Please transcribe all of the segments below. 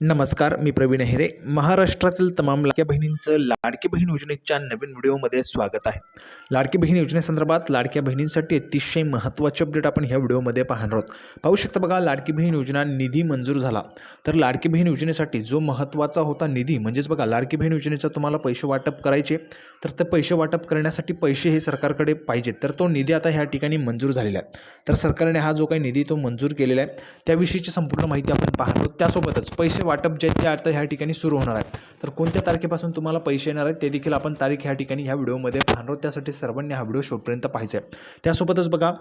नमस्कार मी प्रवीण हेरे. महाराष्ट्रातील तमाम लाडक्या बहिणींचं लाडकी बहीण योजनेच्या नवीन व्हिडिओमध्ये स्वागत आहे. लाडकी बहीण योजनेसंदर्भात लाडक्या बहिणींसाठी अतिशय महत्त्वाचे अपडेट आपण ह्या व्हिडिओमध्ये पाहणार आहोत. पाहू शकता बघा लाडकी बहीण योजना निधी मंजूर झाला. तर लाडकी बहीण योजनेसाठी जो महत्त्वाचा होता निधी म्हणजेच बघा लाडकी बहीण योजनेचा तुम्हाला पैसे वाटप करायचे तर ते पैसे वाटप करण्यासाठी पैसे हे सरकारकडे पाहिजेत. तर तो निधी आता ह्या ठिकाणी मंजूर झालेला आहे. तर सरकारने हा जो काही निधी तो मंजूर केलेला आहे त्याविषयीची संपूर्ण माहिती आपण पाहणार आहोत. त्यासोबतच पैसे वाटप जे ते आता ह्या ठिकाणी सुरू होणार आहेत तर कोणत्या तारखेपासून तुम्हाला पैसे येणार आहेत ते देखील आपण तारीख ह्या ठिकाणी ह्या व्हिडिओमध्ये पाहणार आहोत. त्यासाठी सर्वांनी हा व्हिडिओ शेवटपर्यंत पाहायचा आहे. त्यासोबतच बघा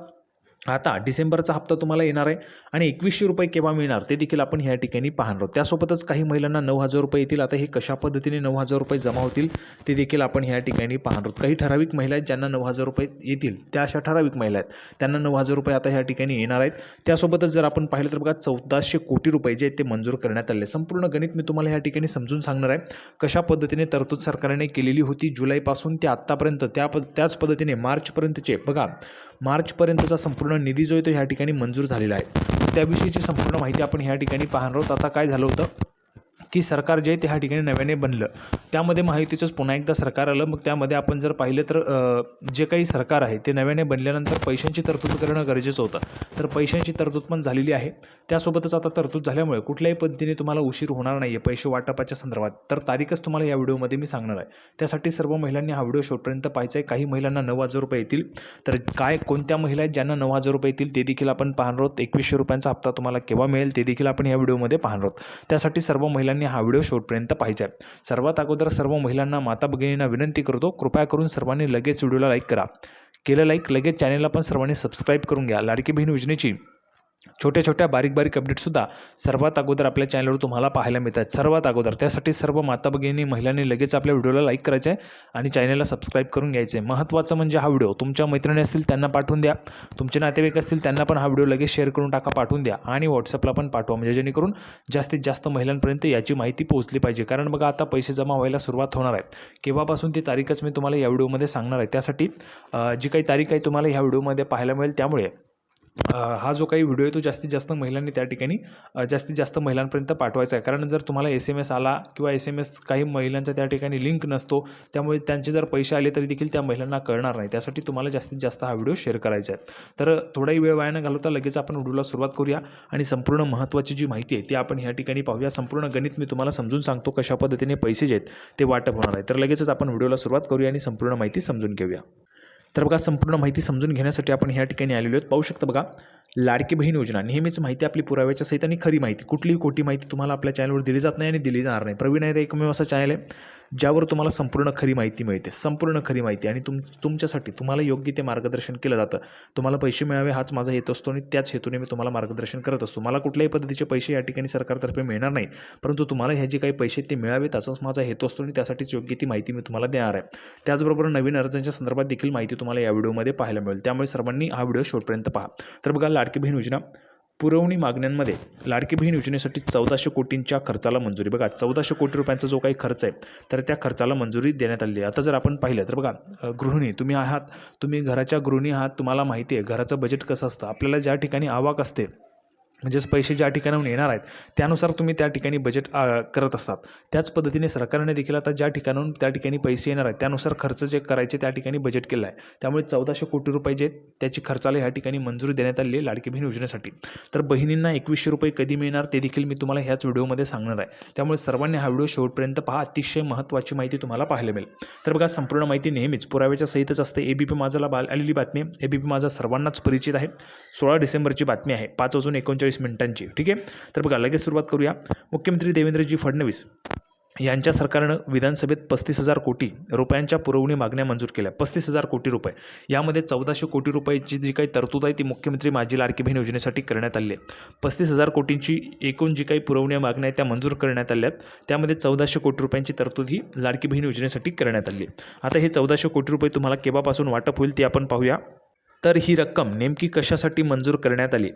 आता डिसेंबरचा हप्ता तुम्हाला येणार आहे आणि एकवीसशे रुपये केव्हा मिळणार ते देखील आपण ह्या ठिकाणी पाहणार आहोत. त्यासोबतच काही महिलांना नऊ हजार रुपये येतील. आता हे कशा पद्धतीने नऊ हजार रुपये जमा होतील ते देखील आपण ह्या ठिकाणी पाहणार आहोत. काही ठराविक महिला आहेत ज्यांना नऊ हजार रुपये येतील. त्या अशा ठराविक महिला आहेत. त्यांना नऊ हजार रुपये आता ह्या ठिकाणी येणार आहेत. त्यासोबतच जर आपण पाहिलं तर बघा चौदाशे कोटी रुपये जे आहेत ते मंजूर करण्यात आले. संपूर्ण गणित मी तुम्हाला ह्या ठिकाणी समजून सांगणार आहे. कशा पद्धतीने तरतूद सरकारने केलेली होती जुलैपासून ते आत्तापर्यंत त्या प त्याच पद्धतीने मार्चपर्यंतचे बघा मार्चपर्यंतचा संपूर्ण निधी जो आहे तो ह्या ठिकाणी मंजूर झालेला आहे. त्याविषयीची संपूर्ण माहिती आपण ह्या ठिकाणी पाहणार आहोत. आता काय झालं होतं? की सरकार जे आहे ते ह्या ठिकाणी नव्याने बनलं. त्यामध्ये महायुतीचंच पुन्हा एकदा सरकार आलं. मग त्यामध्ये आपण जर पाहिलं तर जे काही सरकार आहे ते नव्याने बनल्यानंतर पैशांची तरतूद करणं गरजेचं होतं. तर पैशांची तरतूद पण झालेली आहे. त्यासोबतच आता तरतूद झाल्यामुळे कुठल्याही पद्धतीने तुम्हाला उशीर होणार नाही आहे पैसे वाटपाच्या संदर्भात. तर तारीखच तुम्हाला या व्हिडिओमध्ये मी सांगणार आहे. त्यासाठी सर्व महिलांनी हा व्हिडिओ शेवटपर्यंत पाहायचा आहे. काही महिलांना नऊ हजार रुपये येतील. तर काय कोणत्या महिला आहेत ज्यांना नऊ हजार रुपये येतील ते देखील आपण पाहणार आहोत. एकवीसशे रुपयांचा हप्ता तुम्हाला केव्हा मिळेल ते देखील आपण या व्हिडिओमध्ये पाहणार आहोत. त्यासाठी सर्व महिलांनी हा व्हिडिओ शेवटपर्यंत पाहिजे सर्वात अगोदर सर्व महिलांना माता भगिनींना विनंती करतो कृपया करून सर्वांनी लगेच व्हिडिओला लाईक करा. केलं लाईक लगेच चॅनेलला पण सर्वांनी सबस्क्राईब करून घ्या. लाडकी बहीण योजनेची. छोट्या छोट्या बारीक बारीक अपडेटसुद्धा सर्वात अगोदर आपल्या चॅनलवर तुम्हाला पाहायला मिळतात. सर्वात अगोदर. त्यासाठी सर्व माता भगिनी महिलांनी लगेच आपल्या व्हिडिओला लाईक करायचं आहे आणि चॅनलला सबस्क्राईब करून घ्यायचं आहे महत्त्वाचं म्हणजे हा व्हिडिओ. तुमच्या मैत्रिणी असतील त्यांना पाठवून द्या. तुमचे नातेवाईक असतील त्यांना पण हा व्हिडिओ लगेच शेअर करून टाका पाठवून द्या आणि व्हॉट्सअपला पण पाठवा. म्हणजे जेणेकरून जास्तीत जास्त महिलांपर्यंत याची माहिती पोहोचली पाहिजे. कारण बघा आता पैसे जमा व्हायला सुरुवात होणार आहे. केव्हापासून ती तारीखच मी तुम्हाला या व्हिडिओमध्ये सांगणार आहे. त्यासाठी जी काही तारीख आहे तुम्हाला ह्या व्हिडिओमध्ये पाहायला मिळेल. त्यामुळे हा जो काही व्हिडिओ आहे तो जास्तीत जास्त महिलांनी त्या ठिकाणी जास्तीत जास्त महिलांपर्यंत पाठवायचा आहे. कारण जर तुम्हाला एस एम एस आला किंवा एस एम एस काही महिलांचा त्या ठिकाणी लिंक नसतो त्यामुळे त्यांचे जर पैसे आले तरी देखील त्या महिलांना कळणार नाही. त्यासाठी तुम्हाला जास्तीत जास्त हा व्हिडिओ शेअर करायचा आहे. तर थोडाही वेळ वाया न घालवता लगेच आपण व्हिडिओला सुरुवात करूया आणि संपूर्ण महत्त्वाची जी माहिती आहे ती आपण ह्या ठिकाणी पाहूया. संपूर्ण गणित मी तुम्हाला समजून सांगतो कशा पद्धतीने पैसे जे आहेत ते वाटप होणार आहे. तर लगेचच आपण व्हिडिओला सुरुवात करूया आणि संपूर्ण माहिती समजून घेऊया. तर बघा संपूर्ण माहिती समजून घेण्यासाठी आपण ह्या ठिकाणी आलेलो आहोत. पाहू शकता बघा लाडकी बहीण योजना. नेहमीच माहिती आपली पुराव्याच्या सहित आणि खरी माहिती. कुठलीही खोटी माहिती तुम्हाला आपल्या चॅनलवर दिली जात नाही आणि दिली जाणार नाही. प्रवीण आहे एकमेव असा चॅनल आहे. ज्यावर तुम्हाला संपूर्ण खरी माहिती मिळते संपूर्ण खरी माहिती आणि तुम तुमच्यासाठी तुम्हाला योग्य ते मार्गदर्शन केलं जातं. तुम्हाला पैसे मिळावे हाच माझा हेतू असतो आणि त्याच हेतूने मी तुम्हाला मार्गदर्शन करत असतो. मला कुठल्याही पद्धतीचे पैसे या ठिकाणी सरकारतर्फे मिळणार नाही परंतु तुम्हाला ह्या जे काही पैसे ते मिळावे त्याचाच माझा हेतू असतो आणि त्यासाठीच योग्य ती माहिती मी तुम्हाला देणार आहे. त्याचबरोबर नवीन अर्जांच्या संदर्भात देखील माहिती तुम्हाला या व्हिडिओमध्ये पाहायला मिळेल. त्यामुळे सर्वांनी हा व्हिडिओ शेवटपर्यंत पहा. तर बघा लाडकी बहीण योजना. पुरवणी मागण्यांमध्ये लाडकी बहीण योजनेसाठी चौदाशे कोटींच्या खर्चाला मंजुरी. बघा चौदाशे कोटी रुपयांचा जो काही खर्च आहे तर त्या खर्चाला मंजुरी देण्यात आली आहे. आता जर आपण पाहिलं तर बघा गृहिणी तुम्ही आहात तुम्ही घराच्या गृहिणी आहात तुम्हाला माहिती आहे घराचं बजेट कसं असतं आपल्याला ज्या ठिकाणी आवाक असते म्हणजेच पैसे ज्या ठिकाणाहून येणार आहेत त्यानुसार तुम्ही त्या ठिकाणी बजेट करत असतात. त्याच पद्धतीने सरकारने देखील आता ज्या ठिकाणाहून त्या ठिकाणी पैसे येणार आहेत त्यानुसार खर्च जे करायचे त्या ठिकाणी बजेट केलं आहे. त्यामुळे चौदाशे कोटी रुपये जे त्याची खर्चाला ह्या ठिकाणी मंजुरी देण्यात आलेली आहे लाडकी बहीण योजनेसाठी. तर बहिणींना एकवीसशे रुपये कधी मिळणार ते देखील मी तुम्हाला ह्याच व्हिडिओमध्ये सांगणार आहे. त्यामुळे सर्वांनी हा व्हिडिओ शेवटपर्यंत पहा. अतिशय महत्त्वाची माहिती तुम्हाला पाहायला मिळेल. तर बघा संपूर्ण माहिती नेहमीच पुराव्याच्या सहितच असते. ए बी पी माझाला बाल आलेली बातमी ए बी पी माझा सर्वांनाच परिचित आहे. सोळा डिसेंबरची बातमी आहे. पाच वाजून एकोणचाळीस मिनिटांची. ठीक आहे? तर बघा लगेच सुरुवात करूया. मुख्यमंत्री देवेंद्रजी फडणवीस यांच्या सरकारनं विधानसभेत पस्तीस हजार कोटी रुपयांच्या पुरवणी मागण्या मंजूर केल्या. पस्तीस हजार कोटी रुपये. यामध्ये चौदाशे कोटी रुपयाची जी काही तरतूद आहे ती मुख्यमंत्री माझी लाडकी बहीण योजनेसाठी करण्यात आली आहे. पस्तीस हजार कोटींची एकूण जी काही पुरवण्या मागण्या आहेत त्या मंजूर करण्यात आल्या आहेत. त्यामध्ये चौदाशे कोटी रुपयांची तरतूद ही लाडकी बहीण योजनेसाठी करण्यात आली आहे. आता हे चौदाशे कोटी रुपये तुम्हाला केव्हापासून वाटप होईल ते आपण पाहूया. तर ही रक्कम नेमकी कशासाठी मंजूर करण्यात आली?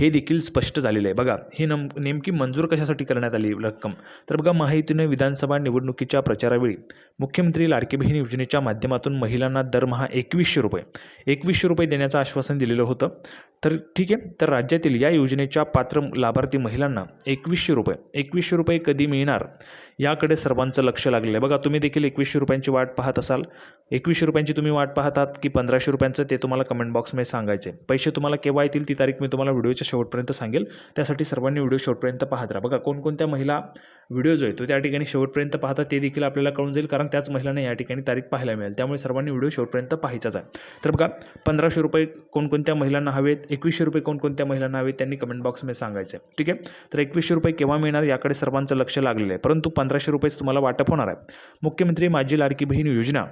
हे देखील स्पष्ट झालेलं आहे. बघा ही नम नेमकी मंजूर कशासाठी करण्यात आली रक्कम? तर बघा महायुतीने विधानसभा निवडणुकीच्या प्रचारावेळी मुख्यमंत्री लाडकी बहीण योजनेच्या माध्यमातून महिलांना दरमहा एकवीसशे रुपये एकवीसशे रुपये देण्याचं आश्वासन दिलेलं होतं. तर ठीक आहे. तर राज्यातील या योजनेच्या पात्र लाभार्थी महिलांना एकवीसशे रुपये. एकवीसशे रुपये कधी मिळणार? याकडे सर्वांचं लक्ष लागलेलं आहे. बघा तुम्ही देखील एकवीसशे रुपयांची वाट पाहत असाल. एकवीसशे रुपयांची तुम्ही वाट पाहतात की पंधराशे रुपयांचं ते तुम्हाला कमेंट बॉक्समध्ये सांगायचे पैसे तुम्हाला केव्हा येतील ती तारीख मी तुम्हाला व्हिडिओच्या शेवटपर्यंत सांगेल. त्यासाठी सर्वांनी व्हिडिओ शेवटपर्यंत पाहत राहा. बघा कोणकोणत्या महिला व्हिडिओ जो आहे तो त्या ठिकाणी शेवटपर्यंत पाहतात ते देखील आपल्याला कळून जाईल. कारण त्याच महिलांना या ठिकाणी तारीख पाहायला मिळेल. त्यामुळे सर्वांनी व्हिडिओ शेवटपर्यंत पाहायचाच आहे. तर बघा पंधराशे रुपये कोणकोणत्या महिलांना हवेत? एकवीसशे रुपये कोणकोणत्या महिलांना हवे त्यांनी कमेंट बॉक्समध्ये सांगायचं आहे. ठीक आहे? तर एकवीसशे रुपये केव्हा मिळणार याकडे सर्वांचं लक्ष लागलेलं आहे. परंतु पंधराशे रुपयेच तुम्हाला वाटप होणार आहे. मुख्यमंत्री माझी लाडकी बहीण योजना.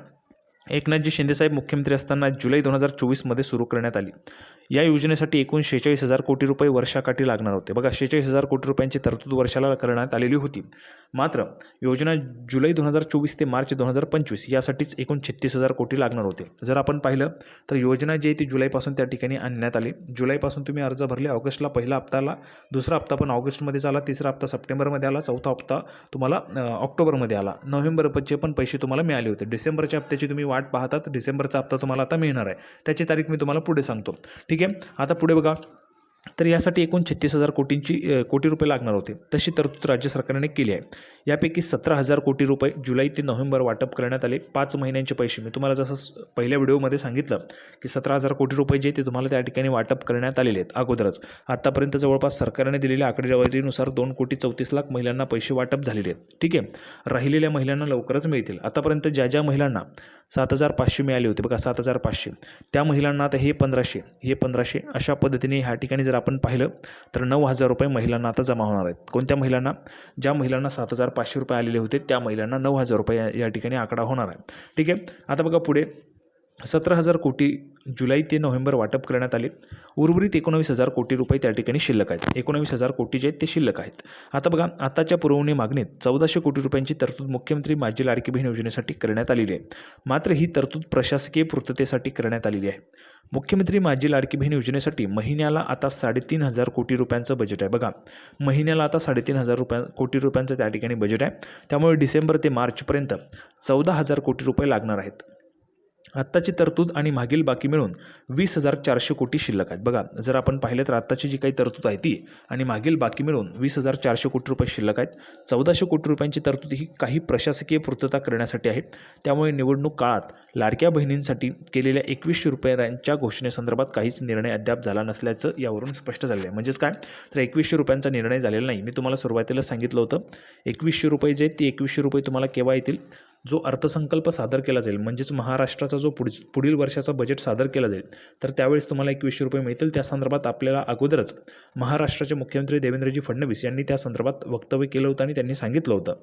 एकनाथजी शिंदेसाहेब मुख्यमंत्री असताना जुलै दोन हजार चोवीसमध्ये सुरू करण्यात आली. या योजनेसाठी एकूण शेहेचाळीस हजार कोटी रुपये वर्षाकाठी लागणार होते. बघा शेहेचाळीस हजार कोटी रुपयांची तरतूद वर्षाला करण्यात आलेली होती. मात्र योजना जुलै दोन हजार चोवीस ते मार्च दोन हजार पंचवीस यासाठीच एकूण छत्तीस हजार कोटी लागणार होते. जर आपण पाहिलं तर योजना जी आहे ती जुलैपासून त्या ठिकाणी आणण्यात आली. जुलैपासून तुम्ही अर्ज भरले ऑगस्टला पहिला हप्ता आला दुसरा हप्ता पण ऑगस्टमध्येच आला तिसरा हप्ता सप्टेंबरमध्ये आला चौथा हप्ता तुम्हाला ऑक्टोबरमध्ये आला. नोव्हेंबरचे पण पैसे तुम्हाला मिळाले होते. डिसेंबरच्या हप्त्याची तुम्ही वाट पाहतात डिसेंबरचा हप्ता तुम्हाला आता मिळणार आहे. त्याची तारीख मी तुम्हाला पुढे सांगतो. ठीक ठीक आहे? आता पुढे बघा. तर यासाठी एकूण छत्तीस हजार कोटींची कोटी रुपये लागणार होते. तशी तरतूद राज्य सरकारने केली आहे. यापैकी सतरा हजार कोटी रुपये जुलै ते नोव्हेंबर वाटप करण्यात आले. पाच महिन्यांचे पैसे. मी तुम्हाला जसं पहिल्या व्हिडिओमध्ये सांगितलं की सतरा हजार कोटी रुपये जे ते तुम्हाला त्या ठिकाणी वाटप करण्यात आलेले आहेत अगोदरच. आत्तापर्यंत जवळपास सरकारने दिलेल्या आकडेवारीनुसार दोन कोटी चौतीस लाख महिलांना पैसे वाटप झालेले आहेत. ठीक आहे? राहिलेल्या महिलांना लवकरच मिळतील. आतापर्यंत ज्या ज्या महिलांना सात हजार पाचशे मिळाले होते बघा सात हजार पाचशे. त्या महिलांना आता हे पंधराशे हे पंधराशे अशा पद्धतीने ह्या ठिकाणी जर आपण पाहिलं तर नऊ हजार रुपये महिलांना आता जमा होणार आहेत. कोणत्या महिलांना? ज्या महिलांना सात हजार पाचशे रुपये आलेले होते त्या महिलांना नऊ हजार रुपये या- या ठिकाणी आकडा होणार आहे. ठीक आहे? आता बघा पुढे. सतरा हजार कोटी जुलै ते नोव्हेंबर वाटप करण्यात आले. उर्वरित एकोणावीस हजार कोटी रुपये त्या ठिकाणी शिल्लक आहेत. एकोणावीस हजार कोटी जे आहेत ते शिल्लक आहेत. आता बघा आताच्या पुरवणी मागणीत चौदाशे कोटी रुपयांची तरतूद मुख्यमंत्री माझी लाडकी बहीण योजनेसाठी करण्यात आलेली आहे. मात्र ही तरतूद प्रशासकीय पूर्ततेसाठी करण्यात आलेली आहे. मुख्यमंत्री माझी लाडकी बहीण योजनेसाठी महिन्याला आता साडेतीन हजार कोटी रुपयांचं बजेट आहे. बघा महिन्याला आता साडेतीन हजार रुपया कोटी रुपयांचं त्या ठिकाणी बजेट आहे. त्यामुळे डिसेंबर ते मार्चपर्यंत चौदा हजार कोटी रुपये लागणार आहेत. आत्ताची तरतूद आणि मागील बाकी मिळून वीस हजार चारशे कोटी शिल्लक आहेत. बघा जर आपण पाहिलं तर आत्ताची जी काही तरतूद आहे ती आणि मागील बाकी मिळून वीस हजार चारशे कोटी रुपये शिल्लक आहेत. चौदाशे कोटी रुपयांची तरतूद ही काही प्रशासकीय पूर्तता करण्यासाठी आहे. त्यामुळे निवडणूक काळात लाडक्या बहिणींसाठी केलेल्या एकवीसशे रुपयांच्या घोषणेसंदर्भात काहीच निर्णय अद्याप झाला नसल्याचं यावरून स्पष्ट झालं आहे. म्हणजेच काय? तर एकवीसशे रुपयांचा निर्णय झालेला नाही. मी तुम्हाला सुरुवातीला सांगितलं होतं एकवीसशे रुपये जे आहेत ते एकवीसशे रुपये तुम्हाला केव्हा येतील? जो अर्थसंकल्प सादर केला जाईल म्हणजेच महाराष्ट्राचा जो पुढ पुढील वर्षाचा बजेट सादर केला जाईल तर त्यावेळेस तुम्हाला एकवीसशे रुपये मिळतील. त्या संदर्भात आपल्याला अगोदरच महाराष्ट्राचे मुख्यमंत्री देवेंद्रजी फडणवीस यांनी त्या संदर्भात वक्तव्य केलं होतं आणि त्यांनी सांगितलं होतं.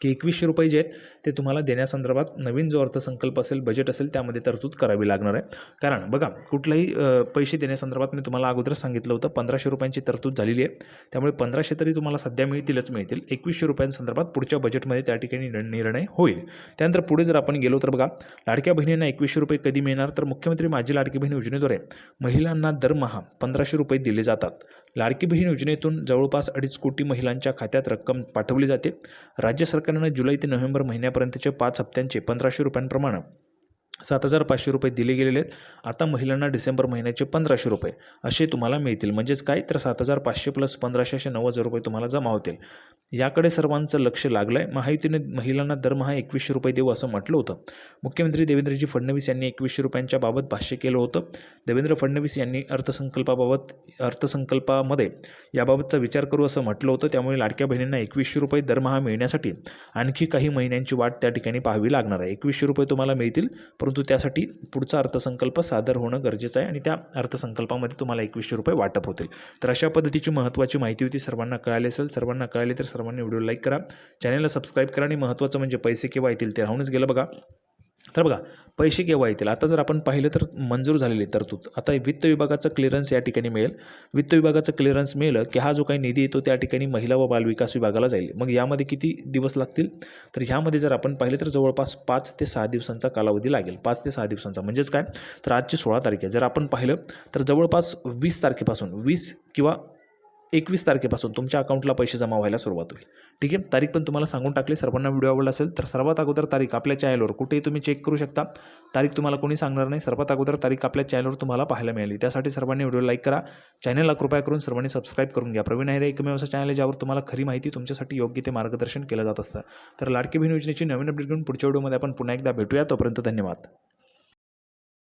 की एकवीसशे रुपये जे आहेत ते तुम्हाला देण्यासंदर्भात नवीन जो अर्थसंकल्प असेल बजेट असेल त्यामध्ये तरतूद करावी लागणार आहे. कारण बघा कुठलाही पैसे देण्यासंदर्भात मी तुम्हाला अगोदर सांगितलं होतं पंधराशे रुपयांची तरतूद झालेली आहे. त्यामुळे पंधराशे तरी तुम्हाला सध्या मिळतीलच मिळतील. एकवीसशे रुपयांसंदर्भात पुढच्या बजेटमध्ये त्या ठिकाणी निर्णय होईल. त्यानंतर पुढे जर आपण गेलो तर बघा लाडक्या बहिणींना एकवीसशे रुपये कधी मिळणार? तर मुख्यमंत्री माझी लाडकी बहीण योजनेद्वारे महिलांना दरमहा पंधराशे रुपये दिले जातात. लाडकी बहीण योजनेतून जवळपास अडीच कोटी महिलांच्या खात्यात रक्कम पाठवली जाते. राज्य सरकारनं जुलै ते नोव्हेंबर महिन्यापर्यंतचे पाच हप्त्यांचे पंधराशे रुपयांप्रमाणे सात हजार पाचशे रुपये दिले गेलेले आहेत. आता महिलांना डिसेंबर महिन्याचे पंधराशे रुपये असे तुम्हाला मिळतील. म्हणजेच काय? तर सात हजार पाचशे प्लस पंधराशे असे नऊ हजार रुपये तुम्हाला जमा होतील. याकडे सर्वांचं लक्ष लागलं आहे महायुतीने महिलांना दरमहा एकवीसशे रुपये देऊ असं म्हटलं होतं. मुख्यमंत्री देवेंद्रजी फडणवीस यांनी एकवीसशे रुपयांच्या बाबत भाष्य केलं होतं. देवेंद्र फडणवीस यांनी अर्थसंकल्पाबाबत अर्थसंकल्पामध्ये याबाबतचा विचार करू असं म्हटलं होतं. त्यामुळे लाडक्या बहिणींना एकवीसशे रुपये दरमहा मिळण्यासाठी आणखी काही महिन्यांची वाट त्या ठिकाणी पाहावी लागणार आहे. एकवीसशे रुपये तुम्हाला मिळतील. परंतु त्यासाठी पुढचा अर्थसंकल्प सादर होणं गरजेचं आहे आणि त्या अर्थसंकल्पामध्ये तुम्हाला एकवीसशे रुपये वाटप होतील. तर अशा पद्धतीची महत्त्वाची माहिती होती सर्वांना कळाली असेल. सर्वांना कळाली तर सर्वांनी व्हिडिओ लाईक करा. चॅनलला सबस्क्राईब करा आणि महत्त्वाचं म्हणजे पैसे केव्हा येतील ते राहूनच गेलं बघा. तर बघा पैसे केव्हा येतील? आता जर आपण पाहिलं तर मंजूर झालेली तरतूद. आता वित्त विभागाचं क्लिअरन्स या ठिकाणी मिळेल. वित्त विभागाचं क्लिअरन्स मिळेल की हा जो काही निधी येतो त्या ठिकाणी महिला व बालविकास विभागाला जाईल. मग यामध्ये किती दिवस लागतील? तर ह्यामध्ये जर आपण पाहिलं तर जवळपास पाच ते सहा दिवसांचा कालावधी लागेल. पाच ते सहा दिवसांचा. म्हणजेच काय? तर आजची सोळा तारीख आहे. जर आपण पाहिलं तर जवळपास वीस तारखेपासून वीस किंवा एकवीस तारखेपासून तुमच्या अकाउंटला पैसे जमा व्हायला सुरुवात होईल. ठीक आहे? तारीख पण तुम्हाला सांगून टाकली. सर्वांना व्हिडिओ आवडला असेल तर सर्वात अगोदर तारीख आपल्या चॅनलवर कुठेही तुम्ही चेक करू शकता. तारीख तुम्हाला कोणी सांगणार नाही. सर्वात अगोदर तारीख आपल्या चॅनलवर तुम्हाला पाहायला मिळाली. त्यासाठी सर्वांनी व्हिडिओ लाईक करा. चॅनलला कृपया करून सर्वांनी सबस्क्राईब करून घ्या. प्रवीण आहे एकमेव असं चॅनल आहे ज्यावर तुम्हाला खरी माहिती तुमच्यासाठी योग्य ते मार्गदर्शन केलं जात असतं. तर लाडकी बहीण योजनेची नवीन अपडेट घेऊन पुढच्या व्हिडिओमध्ये आपण पुन्हा एकदा भेटूया. तोपर्यंत धन्यवाद.